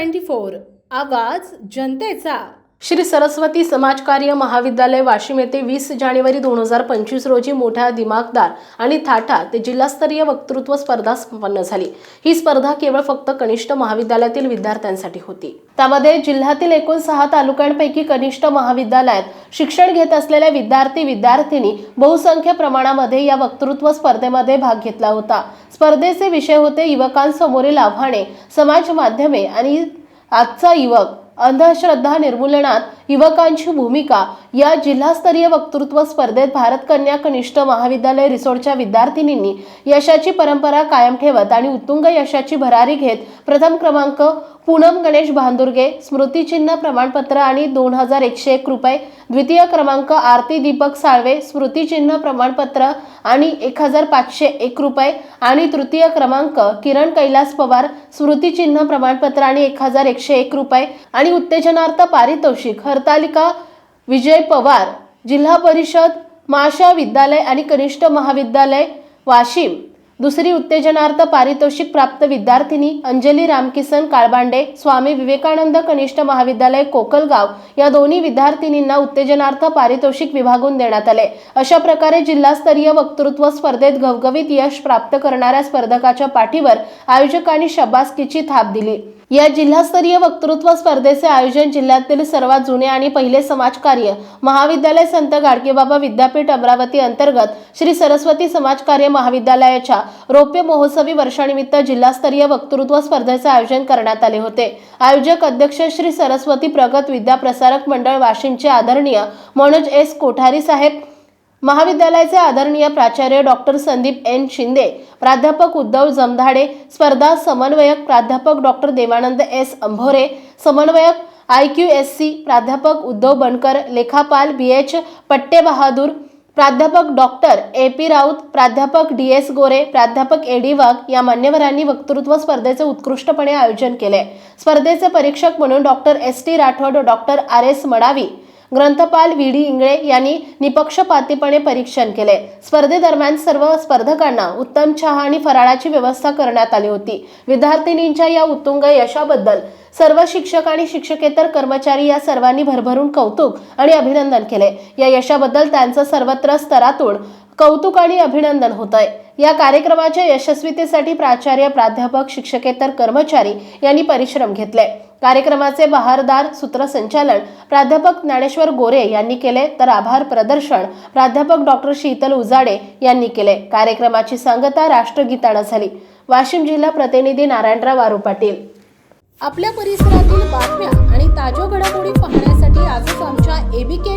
Twenty four आवाज जनतेचा. श्री सरस्वती समाजकार्य महाविद्यालय वाशिम येथे वीस जानेवारी दोन हजार पंचवीस रोजी मोठ्या दिमागदार आणि थाटा ते जिल्हास्तरीय वक्तृत्व स्पर्धा संपन्न झाली. ही स्पर्धा केवळ फक्त कनिष्ठ महाविद्यालयातील विद्यार्थ्यांसाठी होती. त्यामध्ये जिल्ह्यातील एकूण सहा तालुक्यांपैकी कनिष्ठ महाविद्यालयात शिक्षण घेत असलेल्या विद्यार्थी विद्यार्थिनी बहुसंख्य प्रमाणामध्ये या वक्तृत्व स्पर्धेमध्ये भाग घेतला होता. स्पर्धेचे विषय होते युवकांसमोरील आव्हाने. समाज माध्यमे आणि आजचा युवक अंधश्रद्धा निर्मूलनात युवकांची भूमिका या जिल्हास्तरीय वक्तृत्व स्पर्धेत भारत कन्या कनिष्ठ महाविद्यालय रिसोडच्या विद्यार्थिनींनी यशाची परंपरा कायम ठेवत आणि उत्तुंग यशाची भरारी घेत प्रथम क्रमांक पूनम गणेश भांदुर्गे स्मृतिचिन्ह प्रमाणपत्र आणि दोन हजार एकशे एक रुपये द्वितीय क्रमांक आरती दीपक साळवे स्मृतिचिन्ह प्रमाणपत्र आणि एक हजार पाचशे एक रुपये आणि तृतीय क्रमांक किरण कैलास पवार स्मृतिचिन्ह प्रमाणपत्र आणि एक हजार एकशे एक रुपये आणि उत्तेजनार्थ पारितोषिक हरतालिका विजय पवार जिल्हा परिषद माशा विद्यालय आणि कनिष्ठ महाविद्यालय वाशिम. दुसरी उत्तेजनार्थ पारितोषिक प्राप्त विद्यार्थिनी अंजली रामकिसन काळबांडे स्वामी विवेकानंद कनिष्ठ महाविद्यालय कोकलगाव या दोन्ही विद्यार्थिनींना उत्तेजनार्थ पारितोषिक विभागून देण्यात आले. अशा प्रकारे जिल्हास्तरीय वक्तृत्व स्पर्धेत घवघवीत यश प्राप्त करणाऱ्या स्पर्धकाच्या पाठीवर आयोजकांनी शबासकीची थाप दिली. या जिल्हास्तरीय वक्तृत्व स्पर्धेचे आयोजन जिल्ह्यातील सर्वात जुने आणि पहिले समाजकार्य महाविद्यालय संत गाडगेबाबा विद्यापीठ अमरावती अंतर्गत श्री सरस्वती समाजकार्य महाविद्यालयाच्या रौप्य महोत्सवी वर्षानिमित्त जिल्हास्तरीय वक्तृत्व स्पर्धेचे आयोजन करण्यात आले होते. आयोजक अध्यक्ष श्री सरस्वती प्रगत विद्याप्रसारक मंडळ वाशिमचे आदरणीय मनोज एस कोठारी साहेब महाविद्यालयाचे आदरणीय प्राचार्य डॉक्टर संदीप एन शिंदे प्राध्यापक उद्धव जमधाडे स्पर्धा समन्वयक प्राध्यापक डॉक्टर देवानंद एस अंभोरे समन्वयक आय क्यू एस सी प्राध्यापक उद्धव बनकर लेखापाल बी एच पट्टे बहादूर प्राध्यापक डॉक्टर ए पी राऊत प्राध्यापक डी एस गोरे प्राध्यापक ए डी वाघ या मान्यवरांनी वक्तृत्व स्पर्धेचे उत्कृष्टपणे आयोजन केले. स्पर्धेचे परीक्षक म्हणून doctor S T Rathod doctor R S Madavi ग्रंथपाल V D Ingale यांनी निपक्षपातीपणे परीक्षण केले. स्पर्धेदरम्यान सर्व स्पर्धकांना उत्तम चहा आणि फराळाची व्यवस्था करण्यात आली होती. विद्यार्थिनींच्या या उत्तुंग यशाबद्दल सर्व शिक्षक आणि शिक्षकेतर कर्मचारी या सर्वांनी भरभरून कौतुक आणि अभिनंदन केले. या यशाबद्दल त्यांचं सर्वत्र स्तरातून कौतुक आणि अभिनंदन होत आहे या कार्यक्रमाच्या यशस्वीतेसाठी प्राचार्य प्राध्यापक शिक्षकेतर कर्मचारी यांनी परिश्रम घेतले. कार्यक्रमाचे बहारदार सूत्रसंचालन प्राध्यापक ज्ञानेश्वर गोरे यांनी केले तर आभार प्रदर्शन प्राध्यापक डॉक्टर शीतल उजाडे यांनी केले. कार्यक्रमाची सांगता राष्ट्रगीतानं झाली. वाशिम जिल्हा प्रतिनिधी नारायणराव आरू पाटील आपल्या परिसरातील बातम्या आणि ताज्या घडामोडी पाहण्यासाठी आजच आमच्या एबीके